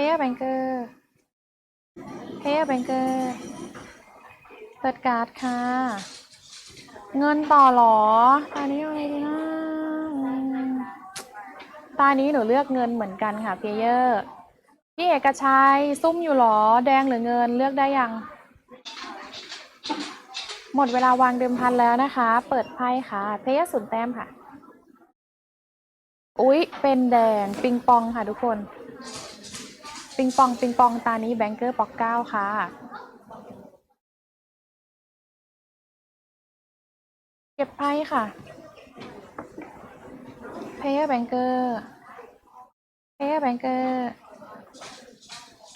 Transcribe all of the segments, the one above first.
เพย์แบงเกอร์เพย์แบงเกอร์เปิดการ์ดค่ะ เงินต่อหรอ ตานี้อะไรดีนะตานี้หนูเลือกเงินเหมือนกันค่ะเพเยอร์พี่เอกชัยซุ่มอยู่หรอ แดงหรือเงินเลือกได้ยัง หมดเวลาวางเดิมพันแล้วนะคะ เปิดไพ่ค่ะเพเยอร์ศูนย์แต้มค่ะ อุ๊ย เป็นแดงปิงปองค่ะทุกคน ปิงปอง ปิงปองตานี้แบงเกอร์ปอกเก้าค่ะเก็บไพ่ค่ะเพย์แบงเกอร์เพย์แบงเกอร์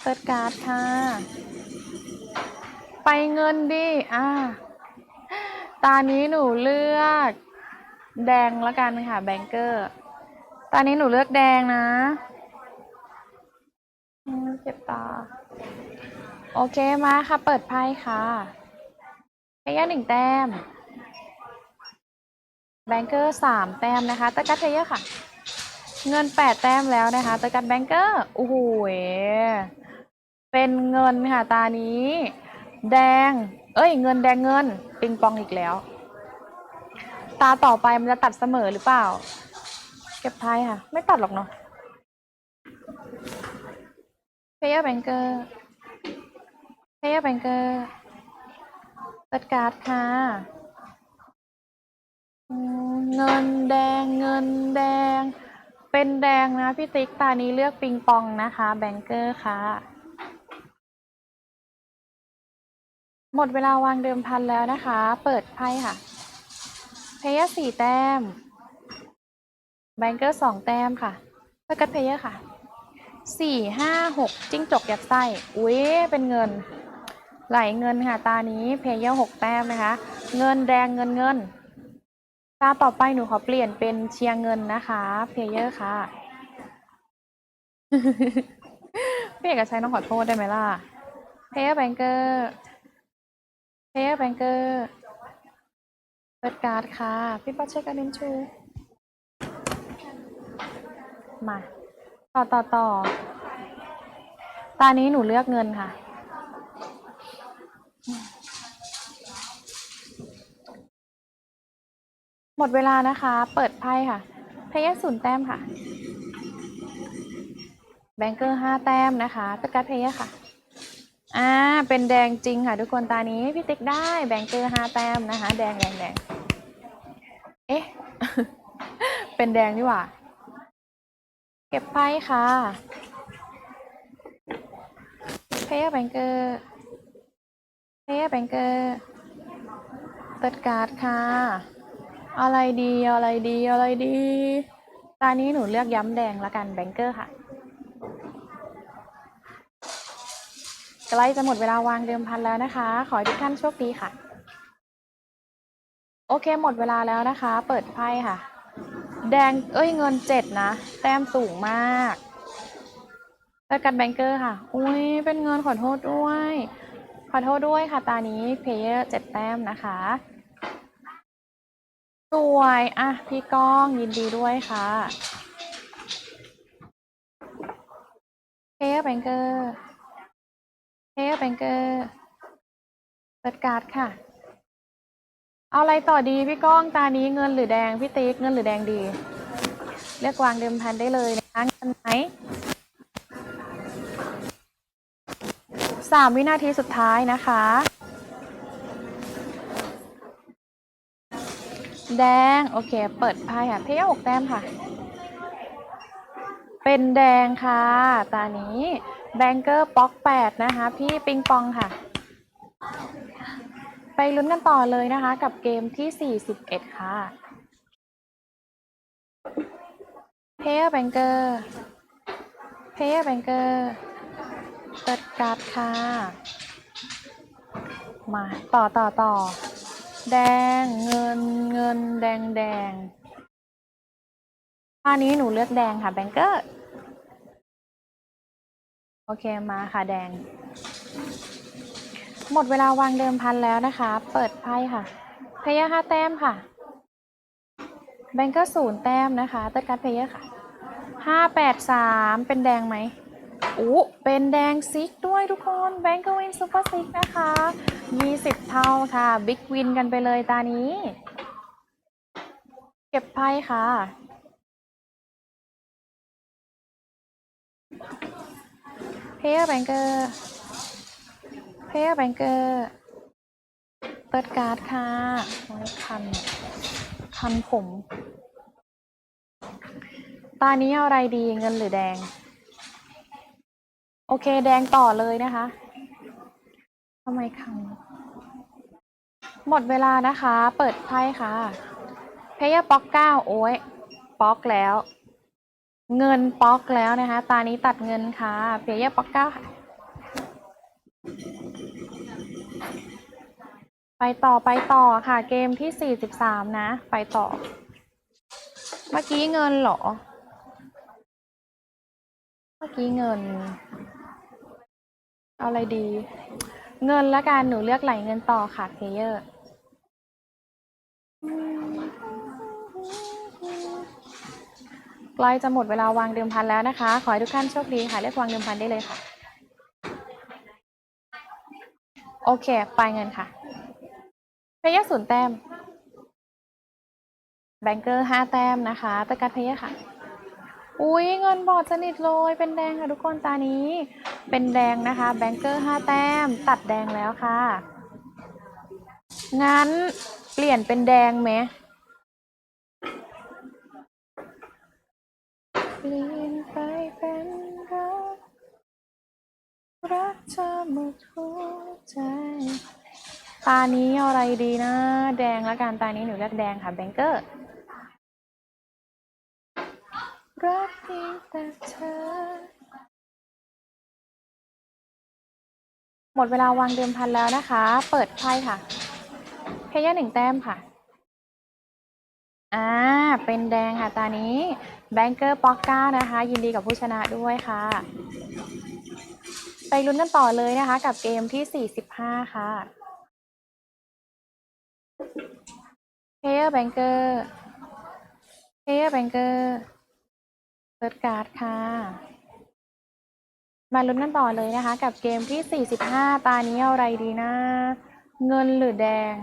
เปิดการ์ดค่ะ ไปเงินดิอ่าตานี้หนูเลือก แดงละกันค่ะแบงเกอร์ตานี้หนูเลือกแดงนะ เจ็บตา โอเคมาค่ะ เปิดไพ่ค่ะเพย์หนึ่งแต้ม แบงเกอร์สามแต้มนะคะตะกัดเพเยอร์ค่ะ เงินแปดแต้มแล้วนะคะตะกัดแบงเกอร์โอ้โหเป็นเงินค่ะตานี้ แดง เอ้ย เงินแดงเงิน ปิงปองอีกแล้ว ตาต่อไปมันจะตัดเสมอหรือเปล่า เก็บไพ่ค่ะ ไม่ตัดหรอกเนาะ เพเยอร์แบงเกอร์เพเยอร์แบงเกอร์เปิดการ์ดค่ะเงินแดงเงินแดง เป็นแดงนะพี่ติ๊กตานี้เลือกปิงปองนะคะแบงเกอร์ค่ะ หมดเวลาวางเดิมพันแล้วนะคะ เปิดไพ่ค่ะเพย์เยอร์สี่แต้มแบงเกอร์สองแต้มค่ะเพื่อกัดเพย์เยอร์ค่ะ สี่ห้าหกจิ้งจกยัดไส้ อุ้ยเป็นเงิน ไหลเงินค่ะ ตานี้เพย์เยอร์หกแต้มนะคะ เงินแดงเงินเงิน ตาต่อไปหนูขอเปลี่ยนเป็นเชียร์เงินนะคะ เพลเยอร์ค่ะพี่เอกชัยต้องขอโทษได้ไหมล่ะ เพลเยอร์แบงเกอร์เพลเยอร์แบงเกอร์เปิดการ์ดค่ะ พี่ป๊อตเช็คกันนินชูมา ต่อต่อต่อ ตานี้หนูเลือกเงินค่ะ หมดเวลานะคะ เปิดไพ่ค่ะเพย์ศูนย์แต้มค่ะ แบงเกอร์ห้าแต้มนะคะตะกัดเพย์ค่ะ อ่า เป็นแดงจริงค่ะ ทุกคน ตานี้พี่ติ๊กได้ แบงเกอร์ห้าแต้มนะคะ แดงแดงแดง เอ๊ะ เป็นแดงนี่หว่า ก็บไพ่ค่ะเพย์แบงเกอร์เพย์แบงเกอร์เปิดการ์ดค่ะ อะไรดีอะไรดีอะไรดีตอนนี้หนูเลือกย้ำแดงละกันแบงเกอร์ค่ะ ใกล้จะหมดเวลาวางเดิมพันแล้วนะคะ ขอให้ทุกท่านโชคดีค่ะ โอเคหมดเวลาแล้วนะคะ เปิดไพ่ค่ะ แดงเอ้ยเงินเจ็ดนะ แต้มสูงมากแล้วกันแบงเกอร์ค่ะ อุ้ยเป็นเงินขอโทษด้วย ขอโทษด้วยค่ะ ตานี้เพย์เยอร์เจ็ดแต้มนะคะ สวย อะ พี่ก้องยินดีด้วยค่ะเพย์แบงเกอร์เพย์แบงเกอร์เปิดการ์ดค่ะ เอาอะไรต่อดีพี่ก้องตานี้เงินหรือแดงพี่ติ๊กเงินหรือแดงดี เลือกวางเดิมพันได้เลยนะคะเงินไหมสามวินาทีสุดท้ายนะคะ แดง โอเค เปิดไพ่ค่ะเพย์หกแต้มค่ะ เป็นแดงค่ะ ตานี้แบงเกอร์ป๊อกแปดนะคะ พี่ปิงปองค่ะ ไปลุ้นกันต่อเลยนะคะ กับเกมที่ 41 ค่ะเพย์แบงเกอร์เพย์แบงเกอร์เปิดการ์ดค่ะ มาต่อต่อต่อ แดงเงินเงินแดงแดงท่านี้หนูเลือกแดงค่ะแบงเกอร์ โอเคมาค่ะแดง หมดเวลาวางเดิมพันแล้วนะคะ เปิดไพ่ค่ะเพย์ห้าแต้มค่ะ แบงเกอร์ศูนย์แต้มนะคะ เติร์ดการ์ดเพย์ค่ะห้าแปดสามเป็นแดงไหมอู้เป็นแดงซิกด้วยทุกคนแบงก์วินซูเปอร์ซิกนะคะ20เท่าค่ะบิ๊กวินกันไปเลยตานี้ เก็บไพ่ค่ะเพย์แบงเกอร์ เพย์แบงเกอร์เปิดการ์ดค่ะโอ้ยคัน คันผม ตานี้เอาอะไรดีเงินหรือแดง โอเคแดงต่อเลยนะคะทำไมคัน หมดเวลานะคะ เปิดไพ่ค่ะ เพย์ป๊อกเก้าโอ้ยป๊อกแล้ว เงินป๊อกแล้วนะคะ ตานี้ตัดเงินค่ะ เพย์ป๊อกเก้าค่ะ ไปต่อไปต่อค่ะเกมที่ 43 นะ ไปต่อ เมื่อกี้เงินเหรอ เมื่อกี้เงิน เอาอะไรดี เงินละกันหนูเลือกไหลเงินต่อค่ะเพเยอร์ใกล้จะหมดเวลาวางเดิมพันแล้วนะคะ ขอให้ทุกท่านโชคดีค่ะเลือกวางเดิมพันได้เลยค่ะ โอเค ไปเงินค่ะ พยอร์ศูนย์แต้ม แบงเกอร์ห้าแต้มนะคะตะกัดเพยอร์ค่ะ อุ้ยเงินบอดสนิทเลย เป็นแดงค่ะทุกคนตานี้ เป็นแดงนะคะแบงเกอร์ห้าแต้ม ตัดแดงแล้วค่ะ งั้นเปลี่ยนเป็นแดงไหมเปลี่ยนไปเป็นรักรักเธอหมดหัวใจ ตานี้อะไรดีนะ แดงแล้วกันตานี้หนูเลือกแดงค่ะแบงเกอร์รักเพียงแต่เธอ หมดเวลาวางเดิมพันแล้วนะคะ เปิดไพ่ค่ะ เพย์หนึ่งแต้มค่ะอ่าเป็นแดงค่ะตานี้แบงเกอร์ป๊อกก้านะคะ ยินดีกับผู้ชนะด้วยค่ะ ไปลุ้นกันต่อเลยนะคะ กับเกมที่ 45 ค่ะ เพย์แบงเกอร์เพย์แบงเกอร์เปิดการ์ดค่ะ มาลุ้นกันต่อเลยนะคะ กับเกมที่ 45 ตานี้เอาอะไรดีนะ เงินหรือแดง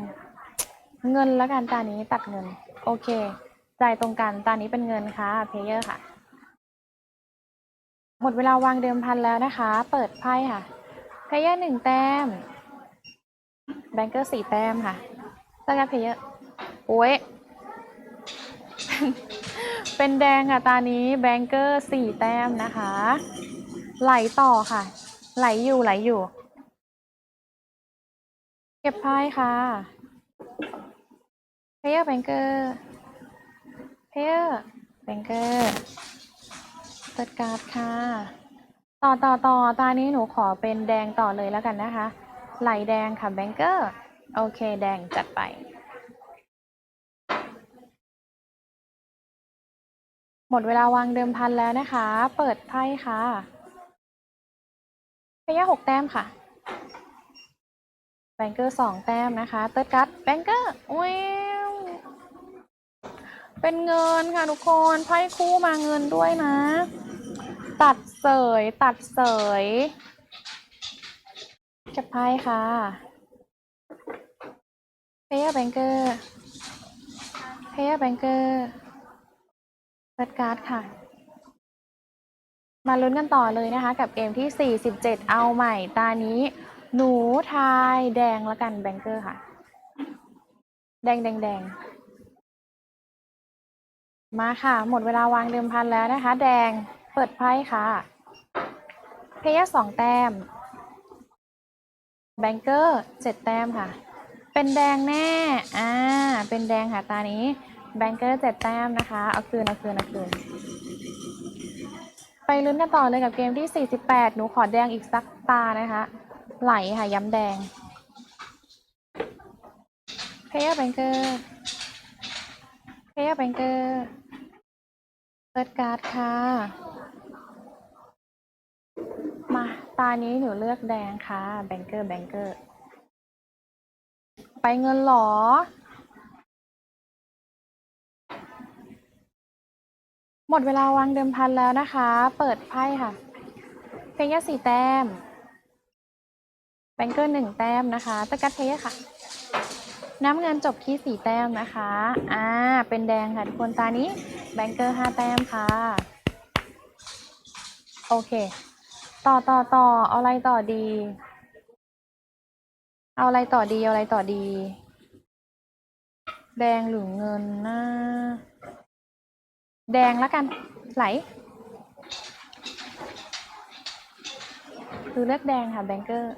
เงินแล้วกันตานี้ตัดเงิน โอเค จ่ายตรงกันตานี้เป็นเงินค่ะเพเยอร์ค่ะ หมดเวลาวางเดิมพันแล้วนะคะ เปิดไพ่ค่ะเพเยอร์หนึ่งแต้ม แบงเกอร์สี่แต้มค่ะสกัดเพเยอร์ โอ้ยเป็นแดงค่ะตานี้แบงเกอร์สี่แต้มนะคะ ไหลต่อค่ะ ไหลอยู่ไหลอยู่ เก็บไพ่ค่ะเพย์แบงเกอร์เพย์แบงเกอร์เปิดการ์ดค่ะ ต่อต่อต่อตานี้หนูขอเป็นแดงต่อเลยแล้วกันนะคะ ไหลแดงค่ะแบงเกอร์ โอเคแดงจัดไป หมดเวลาวางเดิมพันแล้วนะคะ เปิดไพ่ค่ะพยาหกแต้มค่ะ แบงเกอร์สองแต้มนะคะ เติร์ดกัตแบงเกอร์ว้าวเป็นเงินค่ะทุกคน ไพ่คู่มาเงินด้วยนะ ตัดเสย ตัดเสยเก็บไพ่ค่ะเพย์แบงเกอร์เพย์แบงเกอร์ เปิดการ์ดค่ะ มาลุ้นกันต่อเลยนะคะ กับเกมที่ 47 เอาใหม่ ตานี้ หนูทายแดงแล้วกันแบงเกอร์ค่ะ แดงแดงแดงมาค่ะ หมดเวลาวางเดิมพันแล้วนะคะ แดงเปิดไพ่ค่ะ เพย์สองแต้ม แบงเกอร์เจ็ดแต้มค่ะ เป็นแดงแน่ อ่า เป็นแดงค่ะตานี้ แบงเกอร์เจ็ดแต้มนะคะ เอาคืนเอาคืนเอาคืน ไปลุ้นกันต่อเลยกับเกมที่ 48 หนูขอแดงอีกสักตานะคะ ไหลค่ะย้ำแดงเพย์แบงเกอร์เพย์แบงเกอร์เปิดการ์ดค่ะ มาตานี้หนูเลือกแดงค่ะ แบงเกอร์แบงเกอร์ ไปเงินหรอ หมดเวลาวางเดิมพันแล้วนะคะ เปิดไพ่ค่ะ เพย์สี่แต้ม แบงเกอร์หนึ่งแต้มนะคะ ตะกัดเพย์ค่ะ น้ำเงินจบที่สี่แต้มนะคะ อ่า เป็นแดงค่ะทุกคน ตานี้ แบงเกอร์ห้าแต้มค่ะ โอเค ต่อต่อต่อ เอาอะไรต่อดี เอาอะไรต่อดี เอาอะไรต่อดี แดงหรือเงินนะ แดงแล้วกัน ไหล คือเลือกแดงค่ะแบงเกอร์